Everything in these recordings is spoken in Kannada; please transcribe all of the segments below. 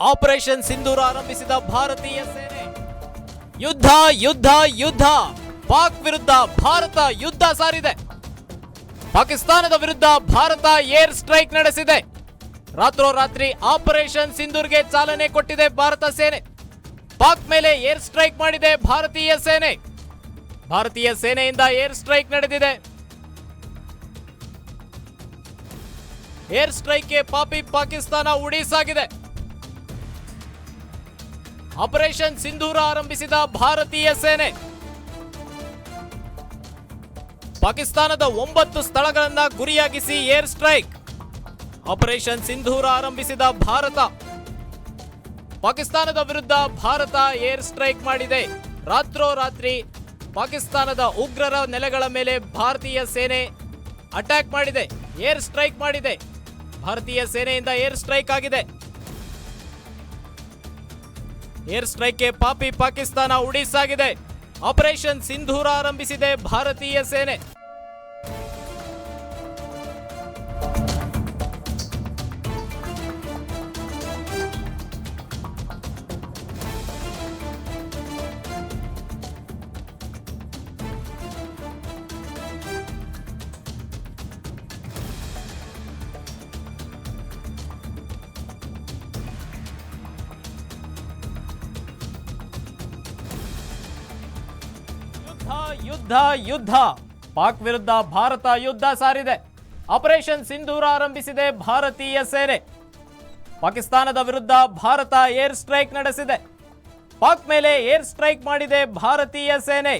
ಆಪರೇಷನ್ ಸಿಂಧೂರ ಆರಂಭಿಸಿದ ಭಾರತೀಯ ಸೇನೆ. ಯುದ್ಧ ಯುದ್ಧ ಯುದ್ಧ. ಪಾಕ್ ವಿರುದ್ಧ ಭಾರತ ಯುದ್ಧ ಸಾರಿದೆ. ಪಾಕಿಸ್ತಾನದ ವಿರುದ್ಧ ಭಾರತ ಏರ್ ಸ್ಟ್ರೈಕ್ ನಡೆಸಿದೆ. ರಾತ್ರೋರಾತ್ರಿ ಆಪರೇಷನ್ ಸಿಂಧೂರ್ಗೆ ಚಾಲನೆ ಕೊಟ್ಟಿದೆ ಭಾರತ ಸೇನೆ. ಪಾಕ್ ಮೇಲೆ ಏರ್ ಸ್ಟ್ರೈಕ್ ಮಾಡಿದೆ ಭಾರತೀಯ ಸೇನೆ. ಭಾರತೀಯ ಸೇನೆಯಿಂದ ಏರ್ ಸ್ಟ್ರೈಕ್ ನಡೆದಿದೆ. ಏರ್ ಸ್ಟ್ರೈಕ್ಗೆ ಪಾಪಿ ಪಾಕಿಸ್ತಾನ ಉಡೀಸಾಗಿದೆ. ಆಪರೇಷನ್ ಸಿಂಧೂರ ಆರಂಭಿಸಿದ ಭಾರತೀಯ ಸೇನೆ. ಪಾಕಿಸ್ತಾನದ ಒಂಬತ್ತು ಸ್ಥಳಗಳನ್ನ ಗುರಿಯಾಗಿಸಿ ಏರ್ ಸ್ಟ್ರೈಕ್. ಆಪರೇಷನ್ ಸಿಂಧೂರ ಆರಂಭಿಸಿದ ಭಾರತ. ಪಾಕಿಸ್ತಾನದ ವಿರುದ್ಧ ಭಾರತ ಏರ್ ಸ್ಟ್ರೈಕ್ ಮಾಡಿದೆ. ರಾತ್ರೋರಾತ್ರಿ ಪಾಕಿಸ್ತಾನದ ಉಗ್ರರ ನೆಲೆಗಳ ಮೇಲೆ ಭಾರತೀಯ ಸೇನೆ ಅಟ್ಯಾಕ್ ಮಾಡಿದೆ. ಏರ್ ಸ್ಟ್ರೈಕ್ ಮಾಡಿದೆ. ಭಾರತೀಯ ಸೇನೆಯಿಂದ ಏರ್ ಸ್ಟ್ರೈಕ್ ಆಗಿದೆ. ಏರ್ ಸ್ಟ್ರೈಕ್ಗೆ ಪಾಪಿ ಪಾಕಿಸ್ತಾನ ಉಡಿಸಾಗಿದೆ. ಆಪರೇಷನ್ ಸಿಂಧೂರ ಆರಂಭಿಸಿದೆ ಭಾರತೀಯ ಸೇನೆ. ಯುದ್ಧ ಯುದ್ಧ ಯುದ್ಧ. ಪಾಕ್ ವಿರುದ್ಧ ಭಾರತ ಯುದ್ಧ ಸಾರಿದೆ. ಆಪರೇಷನ್ ಸಿಂಧೂರ ಆರಂಭಿಸಿದೆ ಭಾರತೀಯ ಸೇನೆ. ಪಾಕಿಸ್ತಾನದ ವಿರುದ್ಧ ಭಾರತ ಏರ್ ಸ್ಟ್ರೈಕ್ ನಡೆಸಿದೆ. ಪಾಕ್ ಮೇಲೆ ಏರ್ ಸ್ಟ್ರೈಕ್ ಮಾಡಿದೆ ಭಾರತೀಯ ಸೇನೆ.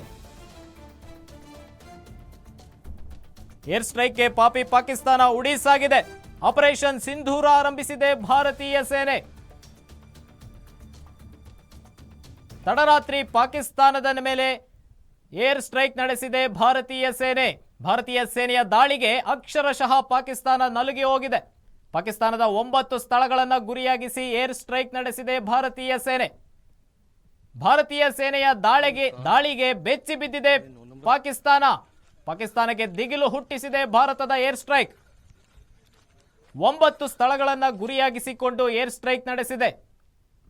ಏರ್ ಸ್ಟ್ರೈಕ್ಗೆ ಪಾಪಿ ಪಾಕಿಸ್ತಾನ ಉಡೀಸಾಗಿದೆ. ಆಪರೇಷನ್ ಸಿಂಧೂರ ಆರಂಭಿಸಿದೆ ಭಾರತೀಯ ಸೇನೆ. ತಡರಾತ್ರಿ ಪಾಕಿಸ್ತಾನದ ಮೇಲೆ ಏರ್ ಸ್ಟ್ರೈಕ್ ನಡೆಸಿದೆ ಭಾರತೀಯ ಸೇನೆ. ಭಾರತೀಯ ಸೇನೆಯ ದಾಳಿಗೆ ಅಕ್ಷರಶಃ ಪಾಕಿಸ್ತಾನ ನಲುಗಿ ಹೋಗಿದೆ. ಪಾಕಿಸ್ತಾನದ ಒಂಬತ್ತು ಸ್ಥಳಗಳನ್ನು ಗುರಿಯಾಗಿಸಿ ಏರ್ ಸ್ಟ್ರೈಕ್ ನಡೆಸಿದೆ ಭಾರತೀಯ ಸೇನೆ. ಭಾರತೀಯ ಸೇನೆಯ ದಾಳಿಗೆ ದಾಳಿಗೆ ಬೆಚ್ಚಿ ಬಿದ್ದಿದೆ ಪಾಕಿಸ್ತಾನ. ಪಾಕಿಸ್ತಾನಕ್ಕೆ ದಿಗಿಲು ಹುಟ್ಟಿಸಿದೆ ಭಾರತದ ಏರ್ ಸ್ಟ್ರೈಕ್. ಒಂಬತ್ತು ಸ್ಥಳಗಳನ್ನು ಗುರಿಯಾಗಿಸಿಕೊಂಡು ಏರ್ ಸ್ಟ್ರೈಕ್ ನಡೆಸಿದೆ.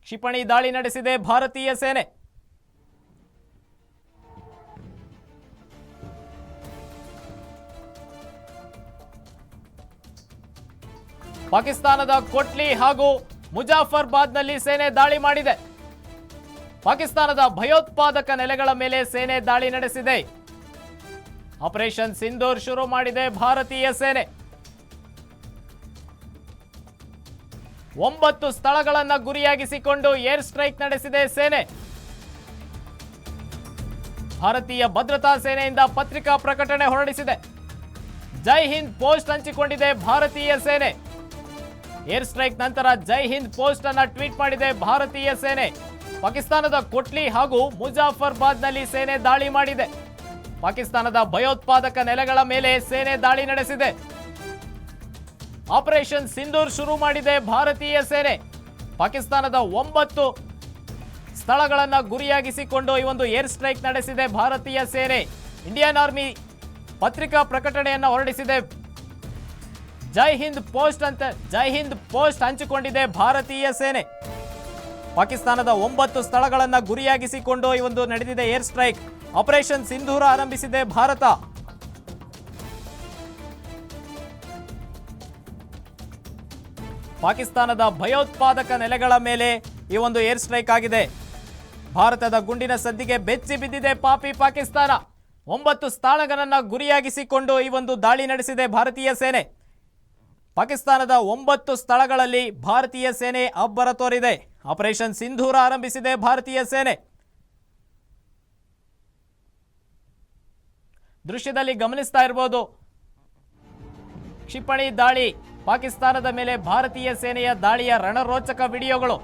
ಕ್ಷಿಪಣಿ ದಾಳಿ ನಡೆಸಿದೆ ಭಾರತೀಯ ಸೇನೆ. ಪಾಕಿಸ್ತಾನದ ಕೊಟ್ಲಿ ಹಾಗೂ ಮುಜಾಫರ್ಬಾದ್ನಲ್ಲಿ ಸೇನೆ ದಾಳಿ ಮಾಡಿದೆ. ಪಾಕಿಸ್ತಾನದ ಭಯೋತ್ಪಾದಕ ನೆಲೆಗಳ ಮೇಲೆ ಸೇನೆ ದಾಳಿ ನಡೆಸಿದೆ. ಆಪರೇಷನ್ ಸಿಂಧೂರ್ ಶುರು ಮಾಡಿದೆ ಭಾರತೀಯ ಸೇನೆ. ಒಂಬತ್ತು ಸ್ಥಳಗಳನ್ನು ಗುರಿಯಾಗಿಸಿಕೊಂಡು ಏರ್ ಸ್ಟ್ರೈಕ್ ನಡೆಸಿದೆ ಸೇನೆ. ಭಾರತೀಯ ಭದ್ರತಾ ಸೇನೆಯಿಂದ ಪತ್ರಿಕಾ ಪ್ರಕಟಣೆ ಹೊರಡಿಸಿದೆ. ಜೈ ಹಿಂದ್ ಪೋಸ್ಟ್ ಹಂಚಿಕೊಂಡಿದೆ ಭಾರತೀಯ ಸೇನೆ. ಏರ್ ಸ್ಟ್ರೈಕ್ ನಂತರ ಜೈ ಹಿಂದ್ ಪೋಸ್ಟ್ ಅನ್ನ ಟ್ವೀಟ್ ಮಾಡಿದೆ ಭಾರತೀಯ ಸೇನೆ. ಪಾಕಿಸ್ತಾನದ ಕೊಟ್ಲಿ ಹಾಗೂ ಮುಜಾಫರ್ಬಾದ್ನಲ್ಲಿ ಸೇನೆ ದಾಳಿ ಮಾಡಿದೆ. ಪಾಕಿಸ್ತಾನದ ಭಯೋತ್ಪಾದಕ ನೆಲೆಗಳ ಮೇಲೆ ಸೇನೆ ದಾಳಿ ನಡೆಸಿದೆ. ಆಪರೇಷನ್ ಸಿಂಧೂರ್ ಶುರು ಮಾಡಿದೆ ಭಾರತೀಯ ಸೇನೆ. ಪಾಕಿಸ್ತಾನದ ಒಂಬತ್ತು ಸ್ಥಳಗಳನ್ನು ಗುರಿಯಾಗಿಸಿಕೊಂಡು ಈ ಒಂದು ಏರ್ ಸ್ಟ್ರೈಕ್ ನಡೆಸಿದೆ ಭಾರತೀಯ ಸೇನೆ. ಇಂಡಿಯನ್ ಆರ್ಮಿ ಪತ್ರಿಕಾ ಪ್ರಕಟಣೆಯನ್ನು ಹೊರಡಿಸಿದೆ ಜೈ ಹಿಂದ್ ಪೋಸ್ಟ್ ಅಂತ ಜೈ ಹಿಂದ್ ಪೋಸ್ಟ್ ಹಂಚಿಕೊಂಡಿದೆ ಭಾರತೀಯ ಸೇನೆ. ಪಾಕಿಸ್ತಾನದ ಒಂಬತ್ತು ಸ್ಥಳಗಳನ್ನು ಗುರಿಯಾಗಿಸಿಕೊಂಡು ಈ ಒಂದು ನಡೆದಿದೆ ಏರ್ ಸ್ಟ್ರೈಕ್. ಆಪರೇಷನ್ ಸಿಂಧೂರ ಆರಂಭಿಸಿದೆ ಭಾರತ. ಪಾಕಿಸ್ತಾನದ ಭಯೋತ್ಪಾದಕ ನೆಲೆಗಳ ಮೇಲೆ ಈ ಒಂದು ಏರ್ ಸ್ಟ್ರೈಕ್ ಆಗಿದೆ. ಭಾರತದ ಗುಂಡಿನ ಸದ್ದಿಗೆ ಬೆಚ್ಚಿ ಬಿದ್ದಿದೆ ಪಾಪಿ ಪಾಕಿಸ್ತಾನ. ಒಂಬತ್ತು ಸ್ಥಾನಗಳನ್ನು ಗುರಿಯಾಗಿಸಿಕೊಂಡು ಈ ಒಂದು ದಾಳಿ ನಡೆಸಿದೆ ಭಾರತೀಯ ಸೇನೆ. ಪಾಕಿಸ್ತಾನದ ಒಂಬತ್ತು ಸ್ಥಳಗಳಲ್ಲಿ ಭಾರತೀಯ ಸೇನೆ ಅಬ್ಬರ ತೋರಿದೆ. ಆಪರೇಷನ್ ಸಿಂಧೂರ ಆರಂಭಿಸಿದೆ ಭಾರತೀಯ ಸೇನೆ. ದೃಶ್ಯದಲ್ಲಿ ಗಮನಿಸ್ತಾ ಇರಬಹುದು ಕ್ಷಿಪಣಿ ದಾಳಿ, ಪಾಕಿಸ್ತಾನದ ಮೇಲೆ ಭಾರತೀಯ ಸೇನೆಯ ದಾಳಿಯ ರಣರೋಚಕ ವಿಡಿಯೋಗಳು.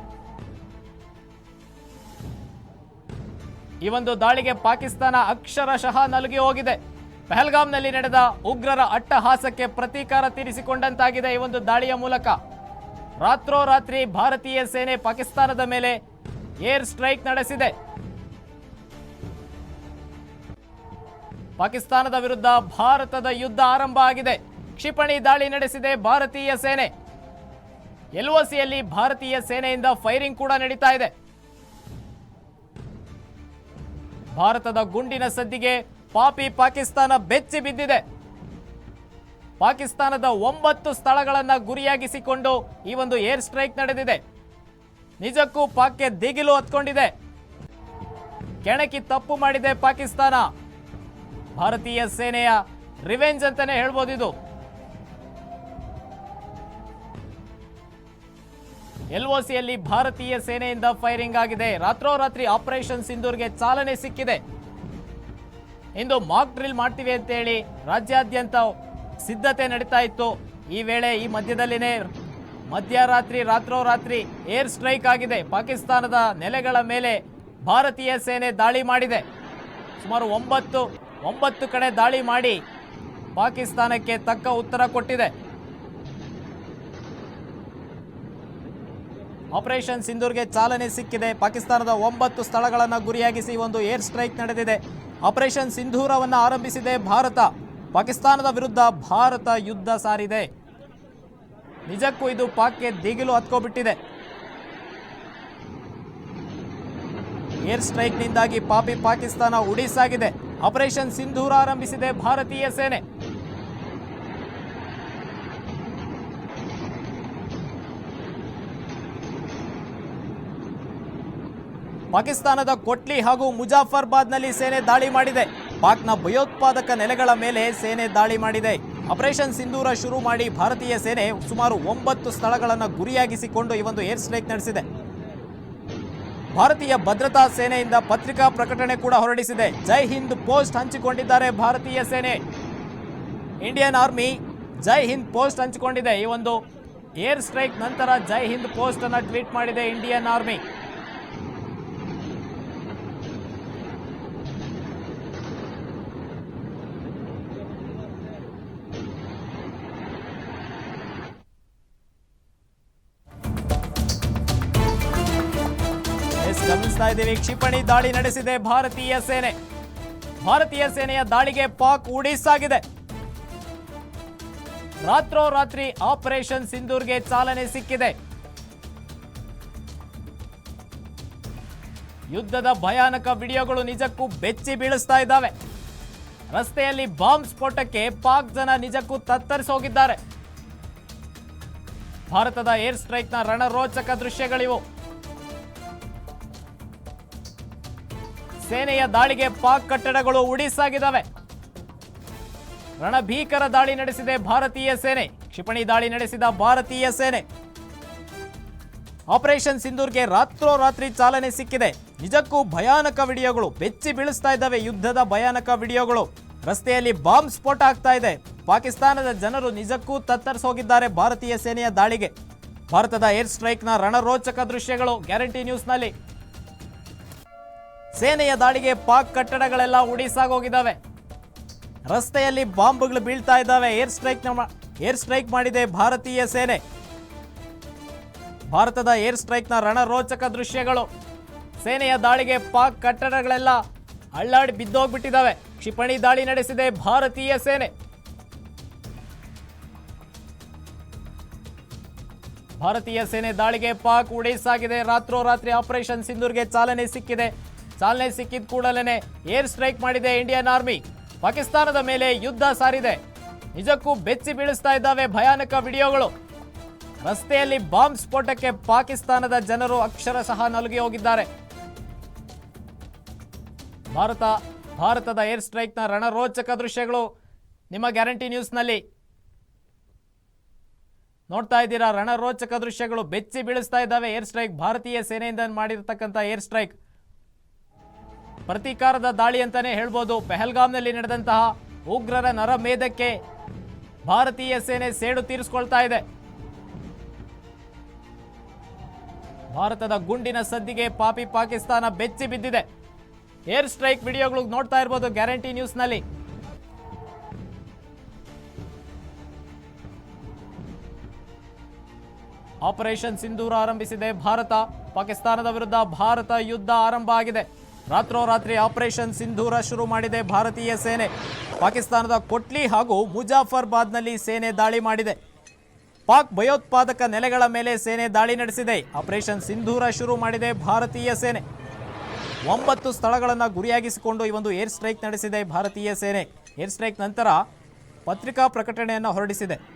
ಈ ಒಂದು ದಾಳಿಗೆ ಪಾಕಿಸ್ತಾನ ಅಕ್ಷರಶಃ ನಲುಗಿ ಹೋಗಿದೆ. ಪಹಲ್ಗಾಮ್ನಲ್ಲಿ ನಡೆದ ಉಗ್ರರ ಅಟ್ಟಹಾಸಕ್ಕೆ ಪ್ರತೀಕಾರ ತೀರಿಸಿಕೊಂಡಂತಾಗಿದೆ ಈ ಒಂದು ದಾಳಿಯ ಮೂಲಕ. ರಾತ್ರೋರಾತ್ರಿ ಭಾರತೀಯ ಸೇನೆ ಪಾಕಿಸ್ತಾನದ ಮೇಲೆ ಏರ್ ಸ್ಟ್ರೈಕ್ ನಡೆಸಿದೆ. ಪಾಕಿಸ್ತಾನದ ವಿರುದ್ಧ ಭಾರತದ ಯುದ್ಧ ಆರಂಭ ಆಗಿದೆ. ಕ್ಷಿಪಣಿ ದಾಳಿ ನಡೆಸಿದೆ ಭಾರತೀಯ ಸೇನೆ. ಎಲ್ಒಸಿಯಲ್ಲಿ ಭಾರತೀಯ ಸೇನೆಯಿಂದ ಫೈರಿಂಗ್ ಕೂಡ ನಡೀತಾ ಇದೆ. ಭಾರತದ ಗುಂಡಿನ ಸದ್ದಿಗೆ ಪಾಪಿ ಪಾಕಿಸ್ತಾನ ಬೆಚ್ಚಿ ಬಿದ್ದಿದೆ. ಪಾಕಿಸ್ತಾನದ ಒಂಬತ್ತು ಸ್ಥಳಗಳನ್ನು ಗುರಿಯಾಗಿಸಿಕೊಂಡು ಈ ಒಂದು ಏರ್ ಸ್ಟ್ರೈಕ್ ನಡೆದಿದೆ. ನಿಜಕ್ಕೂ ಪಾಕ್ಗೆ ದಿಗಿಲು ಹತ್ಕೊಂಡಿದೆ. ಕೆಣಕಿ ತಪ್ಪು ಮಾಡಿದೆ ಪಾಕಿಸ್ತಾನ. ಭಾರತೀಯ ಸೇನೆಯ ರಿವೆಂಜ್ ಅಂತಾನೆ ಹೇಳ್ಬೋದು ಇದು. ಎಲ್ಒಸಿಯಲ್ಲಿ ಭಾರತೀಯ ಸೇನೆಯಿಂದ ಫೈರಿಂಗ್ ಆಗಿದೆ. ರಾತ್ರೋರಾತ್ರಿ ಆಪರೇಷನ್ ಸಿಂಧೂರ್ಗೆ ಚಾಲನೆ ಸಿಕ್ಕಿದೆ. ಇಂದು ಮಾಕ್ ಡ್ರಿಲ್ ಮಾಡ್ತೀವಿ ಅಂತೇಳಿ ರಾಜ್ಯಾದ್ಯಂತ ಸಿದ್ಧತೆ ನಡೀತಾ ಇತ್ತು. ಈ ವೇಳೆ ಈ ಮಧ್ಯದಲ್ಲಿನೇ ಮಧ್ಯರಾತ್ರಿ, ರಾತ್ರೋರಾತ್ರಿ ಏರ್ ಸ್ಟ್ರೈಕ್ ಆಗಿದೆ. ಪಾಕಿಸ್ತಾನದ ನೆಲೆಗಳ ಮೇಲೆ ಭಾರತೀಯ ಸೇನೆ ದಾಳಿ ಮಾಡಿದೆ. ಸುಮಾರು ಒಂಬತ್ತು ಒಂಬತ್ತು ಕಡೆ ದಾಳಿ ಮಾಡಿ ಪಾಕಿಸ್ತಾನಕ್ಕೆ ತಕ್ಕ ಉತ್ತರ ಕೊಟ್ಟಿದೆ. ಆಪರೇಷನ್ ಸಿಂಧೂರ್ಗೆ ಚಾಲನೆ ಸಿಕ್ಕಿದೆ. ಪಾಕಿಸ್ತಾನದ ಒಂಬತ್ತು ಸ್ಥಳಗಳನ್ನು ಗುರಿಯಾಗಿಸಿ ಒಂದು ಏರ್ ಸ್ಟ್ರೈಕ್ ನಡೆದಿದೆ. ಆಪರೇಷನ್ ಸಿಂಧೂರವನ್ನು ಆರಂಭಿಸಿದೆ ಭಾರತ. ಪಾಕಿಸ್ತಾನದ ವಿರುದ್ಧ ಭಾರತ ಯುದ್ಧ ಸಾರಿದೆ. ನಿಜಕ್ಕೂ ಇದು ಪಾಕ್ಗೆ ದಿಗಿಲು ಹತ್ಕೊಬಿಟ್ಟಿದೆ. ಏರ್ ಸ್ಟ್ರೈಕ್ನಿಂದಾಗಿ ಪಾಪಿ ಪಾಕಿಸ್ತಾನ ಉಡಿಸಾಗಿದೆ. ಆಪರೇಷನ್ ಸಿಂಧೂರ ಆರಂಭಿಸಿದೆ ಭಾರತೀಯ ಸೇನೆ. ಪಾಕಿಸ್ತಾನದ ಕೊಟ್ಲಿ ಹಾಗೂ ಮುಜಾಫರ್ಬಾದ್ನಲ್ಲಿ ಸೇನೆ ದಾಳಿ ಮಾಡಿದೆ. ಪಾಕ್ನ ಭಯೋತ್ಪಾದಕ ನೆಲೆಗಳ ಮೇಲೆ ಸೇನೆ ದಾಳಿ ಮಾಡಿದೆ. ಆಪರೇಷನ್ ಸಿಂಧೂರ ಶುರು ಮಾಡಿ ಭಾರತೀಯ ಸೇನೆ ಸುಮಾರು ಒಂಬತ್ತು ಸ್ಥಳಗಳನ್ನು ಗುರಿಯಾಗಿಸಿಕೊಂಡು ಈ ಒಂದು ಏರ್ ಸ್ಟ್ರೈಕ್ ನಡೆಸಿದೆ. ಭಾರತೀಯ ಭದ್ರತಾ ಸೇನೆಯಿಂದ ಪತ್ರಿಕಾ ಪ್ರಕಟಣೆ ಕೂಡ ಹೊರಡಿಸಿದೆ. ಜೈ ಹಿಂದ್ ಪೋಸ್ಟ್ ಹಂಚಿಕೊಂಡಿದ್ದಾರೆ ಭಾರತೀಯ ಸೇನೆ. Indian army Jai Hind post ಹಂಚಿಕೊಂಡಿದೆ. ಈ ಒಂದು ಏರ್ ಸ್ಟ್ರೈಕ್ ನಂತರ ಜೈ ಹಿಂದ್ ಪೋಸ್ಟ್ ಅನ್ನು ಟ್ವೀಟ್ ಮಾಡಿದೆ ಇಂಡಿಯನ್ ಆರ್ಮಿ. ಇದ್ದೀವಿ ಕ್ಷಿಪಣಿ ದಾಳಿ ನಡೆಸಿದೆ ಭಾರತೀಯ ಸೇನೆ. ಭಾರತೀಯ ಸೇನೆಯ ದಾಳಿಗೆ ಪಾಕ್ ಉಡಿಸಾಗಿದೆ. ರಾತ್ರೋರಾತ್ರಿ ಆಪರೇಷನ್ ಸಿಂಧೂರ್ಗೆ ಚಾಲನೆ ಸಿಕ್ಕಿದೆ. ಯುದ್ಧದ ಭಯಾನಕ ವಿಡಿಯೋಗಳು ನಿಜಕ್ಕೂ ಬೆಚ್ಚಿ ಬೀಳಿಸ್ತಾ ಇದ್ದಾವೆ. ರಸ್ತೆಯಲ್ಲಿ ಬಾಂಬ್ ಸ್ಫೋಟಕ್ಕೆ ಪಾಕ್ ಜನ ನಿಜಕ್ಕೂ ತತ್ತರಿಸೋಗಿದ್ದಾರೆ. ಭಾರತದ ಏರ್ ಸ್ಟ್ರೈಕ್ನ ರಣರೋಚಕ ದೃಶ್ಯಗಳಿವು. ಸೇನೆಯ ದಾಳಿಗೆ ಪಾಕ್ ಕಟ್ಟಡಗಳು ಉಡಿಸಾಗಿದ್ದಾವೆ. ರಣಭೀಕರ ದಾಳಿ ನಡೆಸಿದೆ ಭಾರತೀಯ ಸೇನೆ. ಕ್ಷಿಪಣಿ ದಾಳಿ ನಡೆಸಿದ ಭಾರತೀಯ ಸೇನೆ. ಆಪರೇಷನ್ ಸಿಂಧೂರ್ಗೆ ರಾತ್ರೋರಾತ್ರಿ ಚಾಲನೆ ಸಿಕ್ಕಿದೆ. ನಿಜಕ್ಕೂ ಭಯಾನಕ ವಿಡಿಯೋಗಳು, ಬೆಚ್ಚಿ ಬೀಳಿಸ್ತಾ ಇದ್ದಾವೆ ಯುದ್ಧದ ಭಯಾನಕ ವಿಡಿಯೋಗಳು. ರಸ್ತೆಯಲ್ಲಿ ಬಾಂಬ್ ಸ್ಫೋಟ ಆಗ್ತಾ ಇದೆ. ಪಾಕಿಸ್ತಾನದ ಜನರು ನಿಜಕ್ಕೂ ತತ್ತರಿಸೋಗಿದ್ದಾರೆ ಭಾರತೀಯ ಸೇನೆಯ ದಾಳಿಗೆ. ಭಾರತದ ಏರ್ ಸ್ಟ್ರೈಕ್ನ ರಣರೋಚಕ ದೃಶ್ಯಗಳು ಗ್ಯಾರಂಟಿ ನ್ಯೂಸ್ನಲ್ಲಿ. ಸೇನೆಯ ದಾಳಿಗೆ ಪಾಕ್ ಕಟ್ಟಡಗಳೆಲ್ಲ ಉಡಿಸಾಗೋಗಿದ್ದಾವೆ ರಸ್ತೆಯಲ್ಲಿ ಬಾಂಬ್ಗಳು ಬೀಳ್ತಾ ಇದ್ದಾವೆ. ಏರ್ ಸ್ಟ್ರೈಕ್ ಏರ್ ಸ್ಟ್ರೈಕ್ ಮಾಡಿದೆ ಭಾರತೀಯ ಸೇನೆ. ಭಾರತದ ಏರ್ ಸ್ಟ್ರೈಕ್ನ ರಣರೋಚಕ ದೃಶ್ಯಗಳು. ಸೇನೆಯ ದಾಳಿಗೆ ಪಾಕ್ ಕಟ್ಟಡಗಳೆಲ್ಲ ಅಳ್ಳಾಡಿ ಬಿದ್ದೋಗ್ಬಿಟ್ಟಿದ್ದಾವೆ. ಕ್ಷಿಪಣಿ ದಾಳಿ ನಡೆಸಿದೆ ಭಾರತೀಯ ಸೇನೆ. ಭಾರತೀಯ ಸೇನೆ ದಾಳಿಗೆ ಪಾಕ್ ಉಡೇಸಾಗಿದೆ ರಾತ್ರೋರಾತ್ರಿ ಆಪರೇಷನ್ ಸಿಂಧೂರ್ಗೆ ಚಾಲನೆ ಸಿಕ್ಕಿದೆ. ಚಾಲನೆ ಸಿಕ್ಕಿದ ಕೂಡಲೇ ಏರ್ ಸ್ಟ್ರೈಕ್ ಮಾಡಿದೆ ಇಂಡಿಯನ್ ಆರ್ಮಿ. ಪಾಕಿಸ್ತಾನದ ಮೇಲೆ ಯುದ್ಧ ಸಾರಿದೆ. ನಿಜಕ್ಕೂ ಬೆಚ್ಚಿ ಬೀಳಿಸ್ತಾ ಇದ್ದಾವೆ ಭಯಾನಕ ವಿಡಿಯೋಗಳು. ರಸ್ತೆಯಲ್ಲಿ ಬಾಂಬ್ ಸ್ಫೋಟಕ್ಕೆ ಪಾಕಿಸ್ತಾನದ ಜನರು ಅಕ್ಷರಶಃ ನಲುಗಿ ಹೋಗಿದ್ದಾರೆ. ಭಾರತ, ಭಾರತದ ಏರ್ ಸ್ಟ್ರೈಕ್ನ ರಣರೋಚಕ ದೃಶ್ಯಗಳು ನಿಮ್ಮ ಗ್ಯಾರಂಟಿ ನ್ಯೂಸ್ನಲ್ಲಿ. ನೋಡ್ತಾ ಇದ್ದೀರಾ, ರಣರೋಚಕ ದೃಶ್ಯಗಳು ಬೆಚ್ಚಿ ಬೀಳಿಸ್ತಾ ಇದ್ದಾವೆ ಏರ್ ಸ್ಟ್ರೈಕ್. ಭಾರತೀಯ ಸೇನೆಯಿಂದ ಮಾಡಿರತಕ್ಕಂಥ ಏರ್ ಸ್ಟ್ರೈಕ್. ಪ್ರತೀಕಾರದ ದಾಳಿ ಅಂತಾನೆ ಹೇಳ್ಬೋದು. ಪೆಹಲ್ಗಾಮ್ನಲ್ಲಿ ನಡೆದಂತಹ ಉಗ್ರರ ನರಮೇಧಕ್ಕೆ ಭಾರತೀಯ ಸೇನೆ ಸೇಡು ತೀರಿಸ್ಕೊಳ್ತಾ ಇದೆ. ಭಾರತದ ಗುಂಡಿನ ಸದ್ದಿಗೆ ಪಾಪಿ ಪಾಕಿಸ್ತಾನ ಬೆಚ್ಚಿ ಬಿದ್ದಿದೆ. ಏರ್ ಸ್ಟ್ರೈಕ್ ವಿಡಿಯೋಗಳು ನೋಡ್ತಾ ಇರ್ಬೋದು ಗ್ಯಾರಂಟಿ ನ್ಯೂಸ್ನಲ್ಲಿ. ಆಪರೇಷನ್ ಸಿಂಧೂರ ಆರಂಭಿಸಿದೆ ಭಾರತ. ಪಾಕಿಸ್ತಾನದ ವಿರುದ್ಧ ಭಾರತ ಯುದ್ಧ ಆರಂಭ ಆಗಿದೆ. ರಾತ್ರೋರಾತ್ರಿ ಆಪರೇಷನ್ ಸಿಂಧೂರ ಶುರು ಮಾಡಿದೆ ಭಾರತೀಯ ಸೇನೆ. ಪಾಕಿಸ್ತಾನದ ಕೊಟ್ಲಿ ಹಾಗೂ ಮುಜಾಫರ್ಬಾದ್ನಲ್ಲಿ ಸೇನೆ ದಾಳಿ ಮಾಡಿದೆ. ಪಾಕ್ ಭಯೋತ್ಪಾದಕ ನೆಲೆಗಳ ಮೇಲೆ ಸೇನೆ ದಾಳಿ ನಡೆಸಿದೆ. ಆಪರೇಷನ್ ಸಿಂಧೂರ ಶುರು ಮಾಡಿದೆ ಭಾರತೀಯ ಸೇನೆ. ಒಂಬತ್ತು ಸ್ಥಳಗಳನ್ನು ಗುರಿಯಾಗಿಸಿಕೊಂಡು ಈ ಒಂದು ಏರ್ ಸ್ಟ್ರೈಕ್ ನಡೆಸಿದೆ ಭಾರತೀಯ ಸೇನೆ. ಏರ್ ಸ್ಟ್ರೈಕ್ ನಂತರ ಪತ್ರಿಕಾ ಪ್ರಕಟಣೆಯನ್ನು ಹೊರಡಿಸಿದೆ.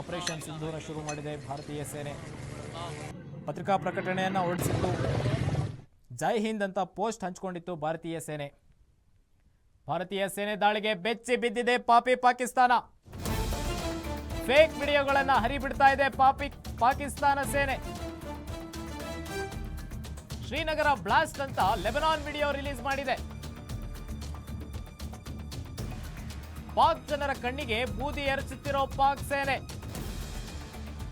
ಆಪರೇಷನ್ ಸಿಂಧೂರ ಶುರು ಮಾಡಿದೆ ಭಾರತೀಯ ಸೇನೆ. ಪತ್ರಿಕಾ ಪ್ರಕಟಣೆಯನ್ನು ಹೊರಡಿಸಿತ್ತು. ಜೈ ಹಿಂದ್ ಅಂತ ಪೋಸ್ಟ್ ಹಂಚಿಕೊಂಡಿತ್ತು ಭಾರತೀಯ ಸೇನೆ. ಭಾರತೀಯ ಸೇನೆ ದಾಳಿಗೆ ಬೆಚ್ಚಿ ಬಿದ್ದಿದೆ ಪಾಪಿ ಪಾಕಿಸ್ತಾನ. ಫೇಕ್ ವಿಡಿಯೋಗಳನ್ನು ಹರಿಬಿಡ್ತಾ ಇದೆ ಪಾಪಿ ಪಾಕಿಸ್ತಾನ ಸೇನೆ. ಶ್ರೀನಗರ ಬ್ಲಾಸ್ಟ್ ಅಂತ ಲೆಬನಾನ್ ವಿಡಿಯೋ ರಿಲೀಸ್ ಮಾಡಿದೆ. ಪಾಕ್ ಜನರ ಕಣ್ಣಿಗೆ ಬೂದಿ ಎರಚುತ್ತಿರೋ ಪಾಕ್ ಸೇನೆ.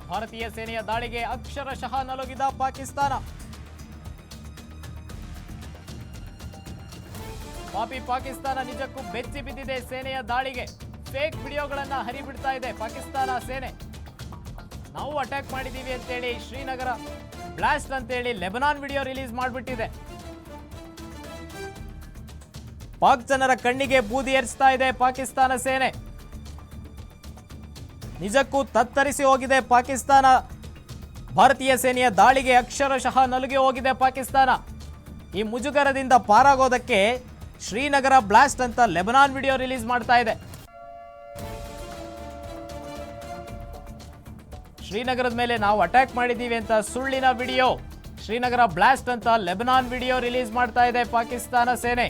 ಭಾರತೀಯ ಸೇನೆಯ ದಾಳಿಗೆ ಅಕ್ಷರಶಃ ನಲುಗಿದ ಪಾಕಿಸ್ತಾನ. ಪಾಪಿ ಪಾಕಿಸ್ತಾನ ನಿಜಕ್ಕೂ ಬೆಚ್ಚಿ ಬಿದ್ದಿದೆ ಸೇನೆಯ ದಾಳಿಗೆ. ಫೇಕ್ ವಿಡಿಯೋಗಳನ್ನ ಹರಿಬಿಡ್ತಾ ಇದೆ ಪಾಕಿಸ್ತಾನ ಸೇನೆ. ನಾವು ಅಟ್ಯಾಕ್ ಮಾಡಿದ್ದೀವಿ ಅಂತೇಳಿ ಶ್ರೀನಗರ. ಬ್ಲಾಸ್ಟ್ ಅಂತೇಳಿ ಲೆಬನಾನ್ ವಿಡಿಯೋ ರಿಲೀಸ್ ಮಾಡಿಬಿಟ್ಟಿದೆ. ಪಾಕ್ ಜನರ ಕಣ್ಣಿಗೆ ಬೂದಿ ಏರಿಸ್ತಾ ಇದೆ ಪಾಕಿಸ್ತಾನ ಸೇನೆ. ನಿಜಕ್ಕೂ ತತ್ತರಿಸಿ ಹೋಗಿದೆ ಪಾಕಿಸ್ತಾನ. ಭಾರತೀಯ ಸೇನೆಯ ದಾಳಿಗೆ ಅಕ್ಷರಶಃ ನಲುಗಿ ಹೋಗಿದೆ ಪಾಕಿಸ್ತಾನ. ಈ ಮುಜುಗರದಿಂದ ಪಾರಾಗೋದಕ್ಕೆ ಶ್ರೀನಗರ ಬ್ಲಾಸ್ಟ್ ಅಂತ ಲೆಬನಾನ್ ವಿಡಿಯೋ ರಿಲೀಸ್ ಮಾಡ್ತಾ ಇದೆ. ಶ್ರೀನಗರದ ಮೇಲೆ ನಾವು ಅಟ್ಯಾಕ್ ಮಾಡಿದ್ದೀವಿ ಅಂತ ಸುಳ್ಳಿನ ವಿಡಿಯೋ. ಶ್ರೀನಗರ ಬ್ಲಾಸ್ಟ್ ಅಂತ ಲೆಬನಾನ್ ವಿಡಿಯೋ ರಿಲೀಸ್ ಮಾಡ್ತಾ ಇದೆ ಪಾಕಿಸ್ತಾನ ಸೇನೆ.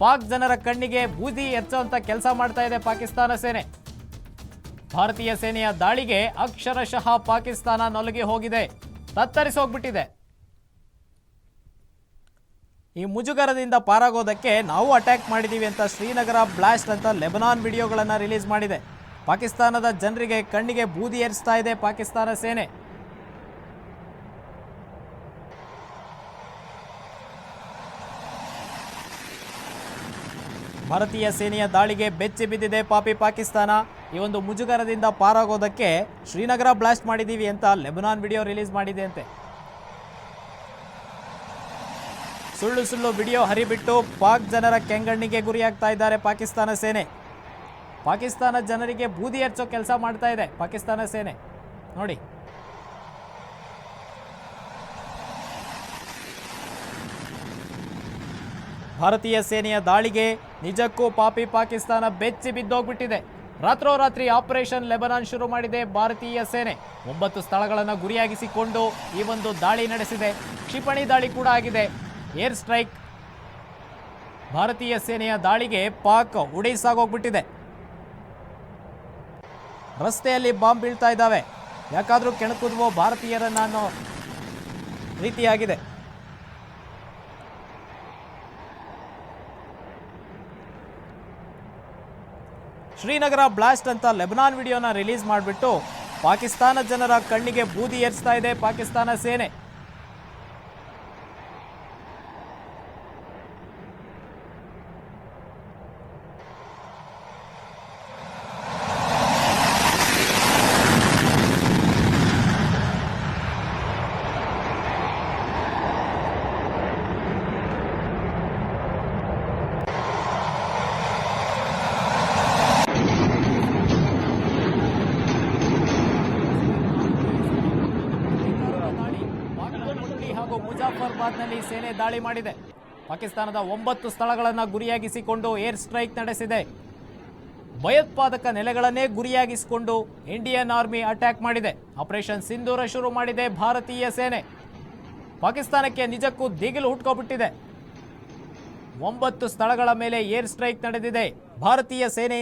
ಪಾಕ್ ಜನರ ಕಣ್ಣಿಗೆ ಬೂದಿ ಎಚ್ಚುವಂತ ಕೆಲಸ ಮಾಡ್ತಾ ಇದೆ ಪಾಕಿಸ್ತಾನ ಸೇನೆ. ಭಾರತೀಯ ಸೇನೆಯ ದಾಳಿಗೆ ಅಕ್ಷರಶಃ ಪಾಕಿಸ್ತಾನ ನಲುಗಿ ಹೋಗಿದೆ. ತತ್ತರಿಸೋಗ್ಬಿಟ್ಟಿದೆ. ಈ ಮುಜುಗರದಿಂದ ಪಾರಾಗೋದಕ್ಕೆ ನಾವು ಅಟ್ಯಾಕ್ ಮಾಡಿದ್ದೀವಿ ಅಂತ ಶ್ರೀನಗರ ಬ್ಲಾಸ್ಟ್ ಅಂತ ಲೆಬನಾನ್ ವಿಡಿಯೋಗಳನ್ನು ರಿಲೀಸ್ ಮಾಡಿದೆ. ಪಾಕಿಸ್ತಾನದ ಜನರಿಗೆ ಕಣ್ಣಿಗೆ ಬೂದಿ ಏರಿಸ್ತಾ ಇದೆ ಪಾಕಿಸ್ತಾನ ಸೇನೆ. ಭಾರತೀಯ ಸೇನೆಯ ದಾಳಿಗೆ ಬೆಚ್ಚಿ ಬಿದ್ದಿದೆ ಪಾಪಿ ಪಾಕಿಸ್ತಾನ. ಈ ಒಂದು ಮುಜುಗರದಿಂದ ಪಾರಾಗೋದಕ್ಕೆ ಶ್ರೀನಗರ ಬ್ಲಾಸ್ಟ್ ಮಾಡಿದ್ದೀವಿ ಅಂತ ಲೆಬನಾನ್ ವಿಡಿಯೋ ರಿಲೀಸ್ ಮಾಡಿದೆ ಅಂತೆ. ಸುಳ್ಳು ಸುಳ್ಳು ವಿಡಿಯೋ ಹರಿಬಿಟ್ಟು ಪಾಕ್ ಜನರ ಕೆಂಗಣ್ಣಿಗೆ ಗುರಿಯಾಗ್ತಾ ಇದ್ದಾರೆ ಪಾಕಿಸ್ತಾನ ಸೇನೆ. ಪಾಕಿಸ್ತಾನ ಜನರಿಗೆ ಬೂದಿ ಹಚ್ಚೋ ಕೆಲಸ ಮಾಡ್ತಾ ಇದೆ ಪಾಕಿಸ್ತಾನ ಸೇನೆ. ನೋಡಿ. ಭಾರತೀಯ ಸೇನೆಯ ದಾಳಿಗೆ ನಿಜಕ್ಕೂ ಪಾಪಿ ಪಾಕಿಸ್ತಾನ ಬೆಚ್ಚಿ ಬಿದ್ದೋಗ್ಬಿಟ್ಟಿದೆ. ರಾತ್ರೋರಾತ್ರಿ ಆಪರೇಷನ್ ಲೆಬನಾನ್ ಶುರು ಮಾಡಿದೆ ಭಾರತೀಯ ಸೇನೆ. ಒಂಬತ್ತು ಸ್ಥಳಗಳನ್ನು ಗುರಿಯಾಗಿಸಿಕೊಂಡು ಈ ಒಂದು ದಾಳಿ ನಡೆಸಿದೆ. ಕ್ಷಿಪಣಿ ದಾಳಿ ಕೂಡ ಆಗಿದೆ. ಏರ್ ಸ್ಟ್ರೈಕ್ ಭಾರತೀಯ ಸೇನೆಯ ದಾಳಿಗೆ ಪಾಕ್ ಉಡೀಸಾಗೋಗ್ಬಿಟ್ಟಿದೆ. ರಸ್ತೆಯಲ್ಲಿ ಬಾಂಬ್ ಬೀಳ್ತಾ ಇದ್ದಾವೆ. ಯಾಕಾದರೂ ಕೆಣಕುದ್ವೋ ಭಾರತೀಯರನ್ನ ಅನ್ನೋ ರೀತಿಯಾಗಿದೆ. ಶ್ರೀನಗರ ಬ್ಲಾಸ್ಟ್ ಅಂತ ಲೆಬನಾನ್ ವಿಡಿಯೋನ ರಿಲೀಸ್ ಮಾಡಿಬಿಟ್ಟು ಪಾಕಿಸ್ತಾನ ಜನರ ಕಣ್ಣಿಗೆ ಬೂದಿ ಏರಿಸ್ತಾ ಇದೆ ಪಾಕಿಸ್ತಾನ ಸೇನೆ ದಾಳಿ ಬಾಗಲಕೋಟೆ ಹಾಗೂ ಮುಜಾಫರ್ಬಾದ್ನಲ್ಲಿ ಸೇನೆ ದಾಳಿ ಮಾಡಿದೆ. ಪಾಕಿಸ್ತಾನದ ಒಂಬತ್ತು ಸ್ಥಳಗಳನ್ನು ಗುರಿಯಾಗಿಸಿಕೊಂಡು ಏರ್ ಸ್ಟ್ರೈಕ್ ನಡೆಸಿದೆ. ಭಯೋತ್ಪಾದಕ ನೆಲೆಗಳನ್ನೇ ಗುರಿಯಾಗಿಸಿಕೊಂಡು ಇಂಡಿಯನ್ ಆರ್ಮಿ ಅಟ್ಯಾಕ್ ಮಾಡಿದೆ. ಆಪರೇಷನ್ ಸಿಂಧೂರ ಶುರು ಮಾಡಿದೆ ಭಾರತೀಯ ಸೇನೆ. ಪಾಕಿಸ್ತಾನಕ್ಕೆ ನಿಜಕ್ಕೂ ದಿಗಿಲು ಹುಟ್ಕೊಬಿಟ್ಟಿದೆ. ಒಂಬತ್ತು ಸ್ಥಳಗಳ ಮೇಲೆ ಏರ್ ಸ್ಟ್ರೈಕ್ ನಡೆದಿದೆ. ಭಾರತೀಯ ಸೇನೆ